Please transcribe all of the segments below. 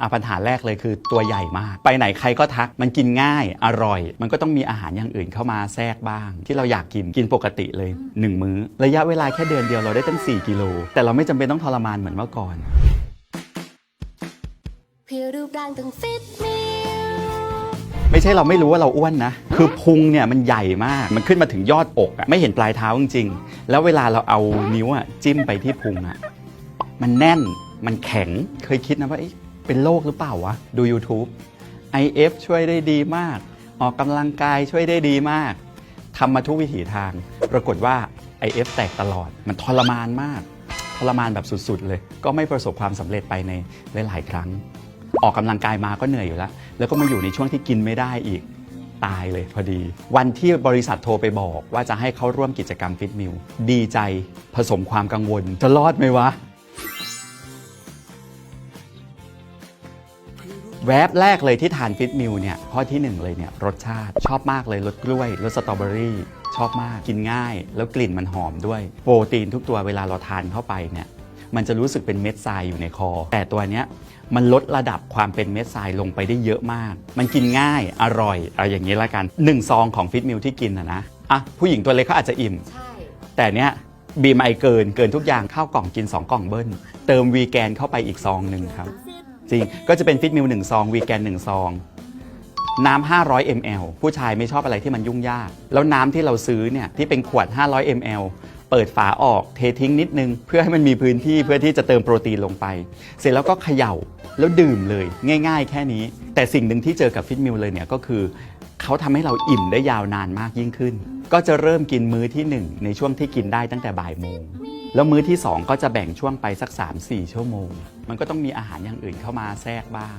อะปัญหาแรกเลยคือตัวใหญ่มาก ไปไหนใครก็ทักมันกินง่ายอร่อย มันก็ต้องมีอาหารอย่างอื่นเข้ามาแทรกบ้าง ที่เราอยากกินกินปกติเลย 1 มื้อ ระยะเวลาแค่เดือนเดียวเราได้ตั้ง 4 กิโล แต่เราไม่จำเป็นต้องทรมานเหมือนเมื่อก่อน เพื่อรูปร่างต้องฟิตเนียไม่ใช่เราไม่รู้ว่าเราอ้วนนะ คือพุงเนี่ยมันใหญ่มาก มันขึ้นมาถึงยอดอกอะไม่เห็นปลายเท้าจริงๆ แล้วเวลาเราเอานิ้วอะจิ้มไปที่พุงอะมันแน่น มันแข็ง เคยคิดนะว่าเอ๊ะ เป็นโรคหรือเปล่าวะ ดู YouTube IF ช่วยได้ดีมาก ออกกำลังกายช่วยได้ดีมากทำมาทุกวิถีทาง ปรากฏว่า IF แตกตลอด มันทรมานมาก ทรมานแบบสุดๆเลย ก็ไม่ประสบความสำเร็จไปในหลายๆครั้ง ออกกำลังกายมาก็เหนื่อยอยู่แล้ว แล้วก็มาอยู่ในช่วงที่กินไม่ได้อีกตายเลยพอดี วันที่บริษัทโทรไปบอกว่าจะให้เขาร่วมกิจกรรมฟิตมิลดีใจผสมความกังวล จะรอดไหมวะ แวบแรกเลยที่ทานฟิตมิลเนี่ยข้อที่หนึ่งเลยเนี่ยรสชาติชอบมากเลยรสกล้วยรสสตรอเบอรี่ชอบมากกินง่าย แล้วกลิ่นมันหอมด้วย โปรตีนทุกตัวเวลาเราทานเข้าไปเนี่ยมันจะรู้สึกเป็นเม็ดทรายอยู่ในคอ แต่ตัวเนี้ยมันลดระดับความเป็นเม็ดทรายลงไปได้เยอะมาก มันกินง่ายอร่อยเอาอย่างนี้ละกันหนึ่งซองของฟิตมิลที่กินนะนะอะผู้หญิงตัวเล็กเขาอาจจะอิ่มใช่แต่เนี้ยบีมไอเกินเกินทุกอย่างข้าวกล่องกิน 2 กล่องเบิ้ลเติมวีแกนเข้าไปอีกซองหนึ่งครับ จริง ก็จะเป็นฟิตมิล1ซองวีแกน1ซอง น้ำ 500 ml ผู้ชายไม่ชอบอะไรที่มันยุ่งยาก แล้วน้ำที่เราซื้อเนี่ยที่เป็นขวด 500 ml เปิดฝาออกเททิ้งนิดนึง เพื่อให้มันมีพื้นที่เพื่อที่จะเติมโปรตีนลงไป เสร็จแล้วก็เขย่าแล้วดื่มเลยง่าย ๆ แค่นี้ แต่สิ่งหนึ่งที่เจอกับฟิตมิลเลยเนี่ยก็คือเขาทำให้เราอิ่มได้ยาวนานมากยิ่งขึ้น ก็จะเริ่มกินมื้อทีหนึ่1 ในช่วงที่กินได้ตั้งแต่บ่ายโมง แล้วมื้อที่ 2 ก็จะแบ่งช่วงไปสัก 3-4 ชั่วโมง มันก็ต้องมีอาหารอย่างอื่นเข้ามาแทรกบ้าง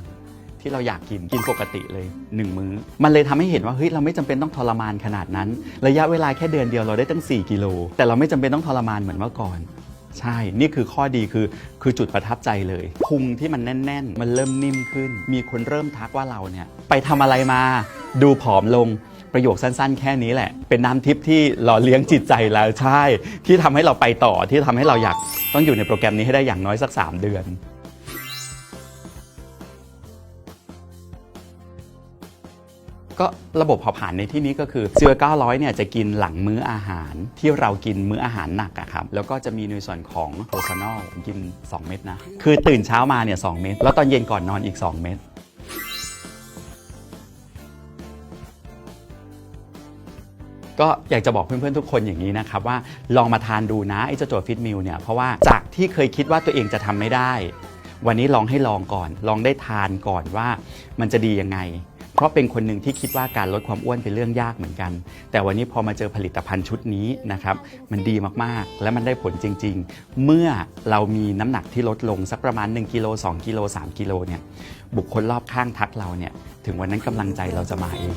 ที่เราอยากกินกินปกติเลย 1 มื้อ มันเลยทำให้เห็นว่าเฮ้ยเราไม่จำเป็นต้องทรมานขนาดนั้น ระยะเวลาแค่เดือนเดียวเราได้ตั้ง 4 กิโล แต่เราไม่จำเป็นต้องทรมานเหมือนเมื่อก่อน ใช่ นี่คือข้อดีคือคือจุดประทับใจเลยพุงที่มันแน่น ๆ มันเริ่มนิ่มขึ้น มีคนเริ่มทักว่าเราเนี่ยไปทำอะไรมา ดูผอมลง ประโยคสั้นๆ แค่นี้แหละ เป็นน้ำทิพย์ที่หล่อเลี้ยงจิตใจแล้วใช่ ที่ทำให้เราไปต่อที่ทำให้เราอยากต้องอยู่ในโปรแกรมนี้ให้ได้อย่างน้อยสัก 3 เดือนก็ระบบเผาผลาญในที่นี้ก็คือเซอ900เนี่ยจะกินหลังมื้ออาหารที่เรากินมื้ออาหารหนักอะครับแล้วก็จะมีในส่วนของโพซานอลกิน 2 เม็ดนะ คือตื่นเช้ามาเนี่ย2เม็ดแล้วตอนเย็นก่อนนอนอีก 2 เม็ด ก็อยากจะบอกเพื่อนๆทุกคนอย่างนี้นะครับว่าลองมาทานดูนะไอ้เจ้าตัวฟิตมิลเนี่ยเพราะว่าจากที่เคยคิดว่าตัวเองจะทำไม่ได้ วันนี้ลองให้ลองก่อน ลองได้ทานก่อนว่ามันจะดียังไง เพราะเป็นคนหนึ่งที่คิดว่าการลดความอ้วนเป็นเรื่องยากเหมือนกัน แต่วันนี้พอมาเจอผลิตภัณฑ์ชุดนี้นะครับมันดีมากๆ และมันได้ผลจริง ๆ เมื่อเรามีน้ำหนักที่ลดลงสักประมาณ1กิโล2กิโล3กิโลเนี่ยบุคคลรอบข้างทักเราเนี่ยถึงวันนั้นกำลังใจเราจะมาเอง